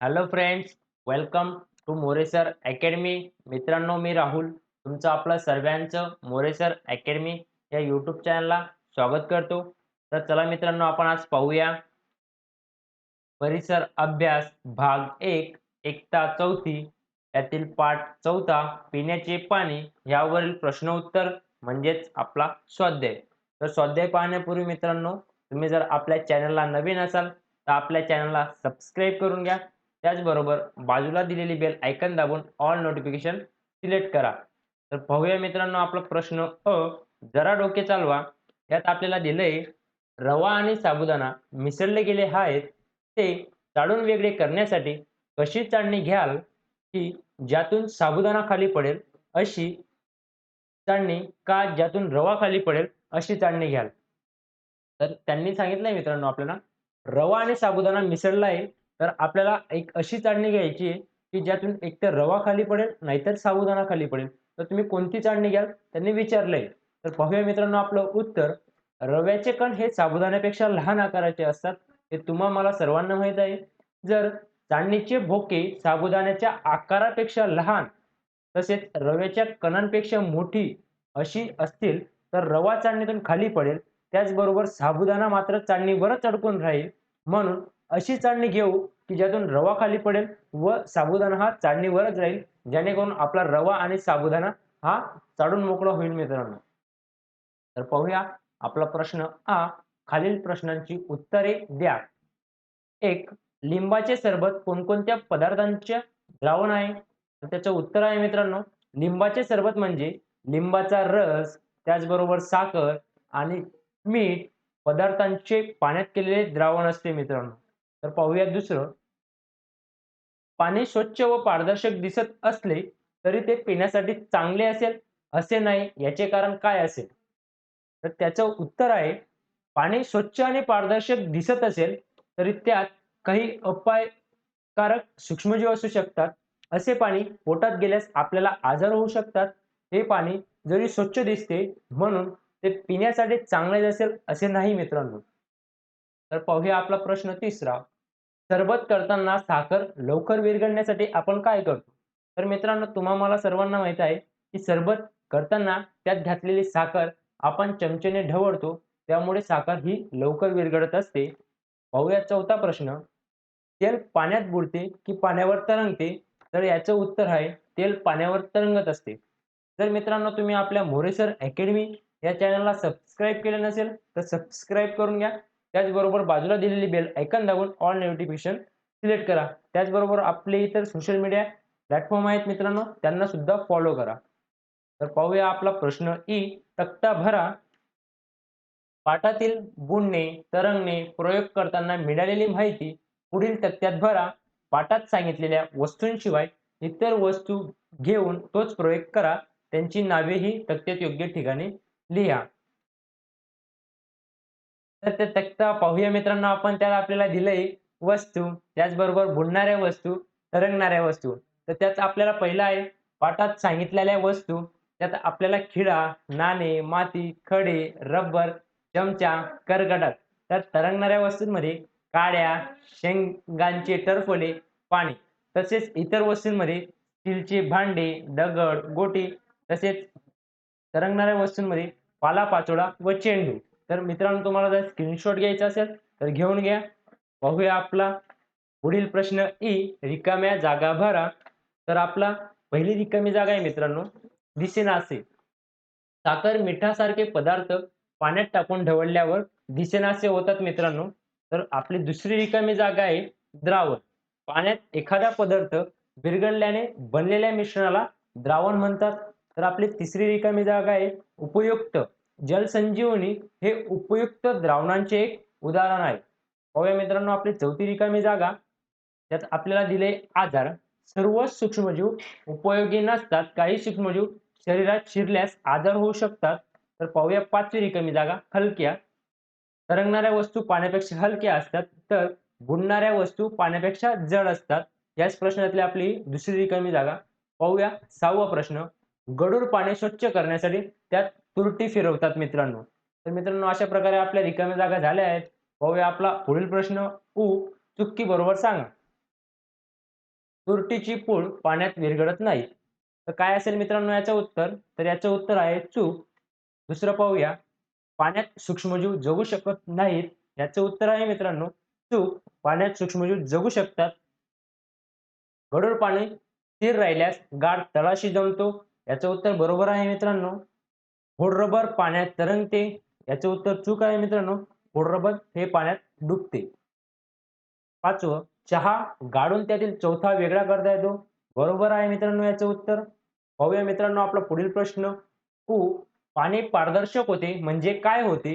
Hello friends welcome to More sir academy मित्रांनो मी राहुल. तुमचं आपलं सर्वांचं मोरेसर अकॅडमी या यूट्यूब चॅनलला स्वागत करतो. तर चला मित्रांनो आपण आज पाहूया. परिसर अभ्यास भाग एक एकता चौथी. यातील पाठ चौथा पिण्याचे पाणी यावरील प्रश्न उत्तर म्हणजेच आपला स्वाध्याय. तर स्वाध्याय पाहण्यापूर्वी मित्रांनो तुम्ही जर आपल्या चॅनलला नवीन असाल तर आपल्या चॅनलला सबस्क्राईब करून घ्या. त्याचबरोबर बाजूला दिलेली बेल आयकन दाबून ऑल नोटिफिकेशन सिलेक्ट करा. तर पाहूया मित्रांनो आपला प्रश्न अ जरा डोके चालवा. यात आपल्याला दिलंय रवा आणि साबुदाणा मिसळले गेले आहेत ते चाळून वेगळे करण्यासाठी कशी चाळणी घ्याल? की ज्यातून साबुदाणा खाली पडेल अशी चाळणी का ज्यातून रवा खाली पडेल अशी चाळणी घ्याल? तर त्यांनी सांगितलंय मित्रांनो आपल्याला रवा आणि साबुदाणा मिसळला आहे तर आपल्याला एक अशी चाळणी घ्यायची आहे की ज्यातून एकतर रवा खाली पडेल नाहीतर साबुदाणा खाली पडेल. तर तुम्ही कोणती चाळणी घ्याल? त्यांनी विचारलंय. तर पाहूया मित्रांनो आपलं उत्तर. रव्याचे कण हे साबुदाण्यापेक्षा लहान आकाराचे असतात हे तुम्हा मला सर्वांना माहीत आहे. जर चाळणीचे भोके साबुदाण्याच्या आकारापेक्षा लहान तसेच रव्याच्या कणांपेक्षा मोठी अशी असतील तर रवा चाळणीतून खाली पडेल. त्याचबरोबर साबुदाणा मात्र चाळणीवरच अडकून राहील. म्हणून अशी चाळणी घेऊ की ज्यातून रवा खाली पडेल व साबुदाणा हा चाळणीवरच राहील. जेणेकरून आपला रवा आणि साबुदाणा हा चाडून मोकळा होईल मित्रांनो. तर पाहूया आपला प्रश्न आ. खालील प्रश्नांची उत्तरे द्या. एक लिंबाचे सरबत कोणकोणत्या पदार्थांचे द्रावण आहे? तर त्याचं उत्तर आहे मित्रांनो लिंबाचे सरबत म्हणजे लिंबाचा रस त्याचबरोबर साखर आणि मीठ पदार्थांचे पाण्यात केलेले द्रावण असते मित्रांनो. तर पाहूया दुसरं. पाणी स्वच्छ व पारदर्शक दिसत असले तरी ते पिण्यासाठी चांगले असेल असे नाही याचे कारण काय असेल? तर त्याचं उत्तर आहे पाणी स्वच्छ आणि पारदर्शक दिसत असेल तरी त्यात काही अपायकारक सूक्ष्मजीव असू शकतात. असे पाणी पोटात गेल्यास आपल्याला आजार होऊ शकतात. हे पाणी जरी स्वच्छ दिसते म्हणून ते पिण्यासाठी चांगले असेल असे नाही मित्रांनो. तर पाहूया आपला प्रश्न तिसरा. सरबत करताना साखर लवकर विरघळण्यासाठी आपण काय करतो? तर मित्रांनो तुम्हा मला सर्वांना माहीत आहे की सरबत करताना त्यात घातलेली साखर आपण चमचेने ढवळतो. त्यामुळे साखर ही लवकर विरघळत असते. पाहूया चौथा प्रश्न. तेल पाण्यात बुडते की पाण्यावर तरंगते? तर याचं उत्तर आहे तेल पाण्यावर तरंगत असते. जर मित्रांनो तुम्ही आपल्या मोरेसर अकॅडमी या चॅनलला सबस्क्राईब केले नसेल तर सबस्क्राईब करून घ्या. त्याचबरोबर बाजूला दिलेली बेल ऐकन दाबून ऑल नोटिफिकेशन सिलेक्ट करा. त्याचबरोबर आपले इतर सोशल मीडिया प्लॅटफॉर्म आहेत मित्रांनो त्यांना सुद्धा फॉलो करा. तर पाहूया आपला प्रश्न ई तक्ता भरा. पाठातील बुणणे तरंगणे प्रयोग करताना मिळालेली माहिती पुढील तक्त्यात भरा. पाठात सांगितलेल्या वस्तूंशिवाय इतर वस्तू घेऊन तोच प्रयोग करा. त्यांची नावेही तक्त्यात योग्य ठिकाणी लिहा. तर ते तक्ता पाहूया मित्रांनो. आपण त्याला आपल्याला दिलंय वस्तू. त्याचबरोबर बुडणाऱ्या वस्तू तरंगणाऱ्या वस्तू. तर त्यात आपल्याला पहिला आहे पाठात सांगितलेल्या वस्तू. त्यात आपल्याला खिळा नाणे माती खडे रबर चमचा करगडक तर तरंगणाऱ्या वस्तूंमध्ये काड्या शेंगांचे टरफले पाणी. तसेच इतर वस्तूंमध्ये स्टीलचे भांडे दगड गोटी. तसेच तरंगणाऱ्या वस्तूंमध्ये पालापाचोळा व चेंडू. तर मित्रांनो तुम्हाला जर स्क्रीनशॉट घ्यायचा असेल तर घेऊन घ्या. पाहूया आपला पुढील प्रश्न ई रिकाम्या जागा भरा. तर आपला पहिली रिकामी जागा आहे मित्रांनो दिसेनासे. साखर मिठासारखे पदार्थ पाण्यात टाकून ढवळल्यावर दिसेनासे होतात मित्रांनो. तर आपली दुसरी रिकामी जागा आहे द्रावण. पाण्यात एखादा पदार्थ विरघळल्याने बनलेल्या मिश्रणाला द्रावण म्हणतात. तर आपली तिसरी रिकामी जागा आहे उपयुक्त. जलसंजीवनी हे उपयुक्त द्रावणांचे एक उदाहरण आहे. पाहूया मित्रांनो आपली चौथी रिकामी जागा. त्यात आपल्याला दिले आजार सर्व सूक्ष्मजीव उपयोगी नसतात. काही सूक्ष्मजीव शरीरात शिरल्यास आजार होऊ शकतात. तर पाहूया पाचवी रिकामी जागा हलक्या. तरंगणाऱ्या वस्तू पाण्यापेक्षा हलक्या असतात. तर बुडणाऱ्या वस्तू पाण्यापेक्षा जड असतात. याच प्रश्नातली आपली दुसरी रिकामी जागा. पाहूया सहावा प्रश्न. गडूर पाणी स्वच्छ करण्यासाठी त्यात तुरटी फिरवतात मित्रांनो. तर मित्रांनो अशा प्रकारे आपल्या रिकाम्या जागा झाल्या आहेत. पाहूया आपला पुढील प्रश्न उ चुक्की बरोबर सांगा. तुरटीची पूळ पाण्यात विरघळत नाही. तर काय असेल मित्रांनो याचं उत्तर? तर याचं उत्तर आहे चूक. दुसरं पाहूया. पाण्यात सूक्ष्मजीव जगू शकत नाहीत. याचं उत्तर आहे मित्रांनो चूक. पाण्यात सूक्ष्मजीव जगू शकतात. गढूळ पाणी स्थिर राहिल्यास गाठ तळाशी जमतो. याचं उत्तर बरोबर आहे मित्रांनो. रबर पाण्यात तरंगते. याचं उत्तर चूक आहे मित्रांनो. रबर हे पाण्यात डुबते. पाचवं चहा गाडून त्यातील चौथा वेगळा करता येतो. बरोबर आहे मित्रांनो याचं उत्तर. पाहूया मित्रांनो आपला पुढील प्रश्न. उ पाणी पारदर्शक होते म्हणजे काय होते?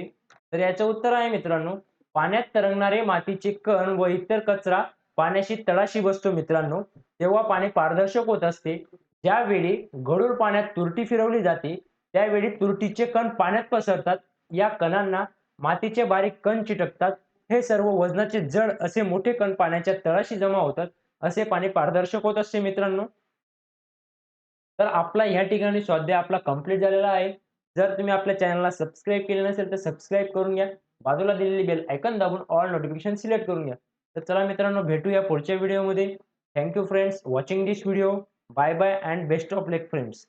तर याचं उत्तर आहे मित्रांनो पाण्यात तरंगणारे मातीचे कण व इतर कचरा पाण्याशी तळाशी बसतो मित्रांनो. तेव्हा पाणी पारदर्शक होत असते. ज्यावेळी गडूळ पाण्यात तुरटी फिरवली जाते त्यावेळी तुरटीचे कण पाण्यात पसरतात. या कणांना मातीचे बारीक कण चिटकतात. हे सर्व वजनाचे जड असे मोठे कण पाण्याच्या तळाशी जमा होतात. असे पाणी पारदर्शक होत असते मित्रांनो. तर आपला या ठिकाणी स्वाध्याय आपला कंप्लीट झालेला आहे. जर तुम्ही आपल्या चॅनलला सबस्क्राईब केले नसेल तर सबस्क्राईब करून घ्या. बाजूला दिलेली बेल ऐकन दाबून ऑल नोटिफिकेशन सिलेक्ट करून घ्या. तर चला मित्रांनो भेटूया पुढच्या व्हिडिओमध्ये thank you friends watching this video bye bye and best of luck friends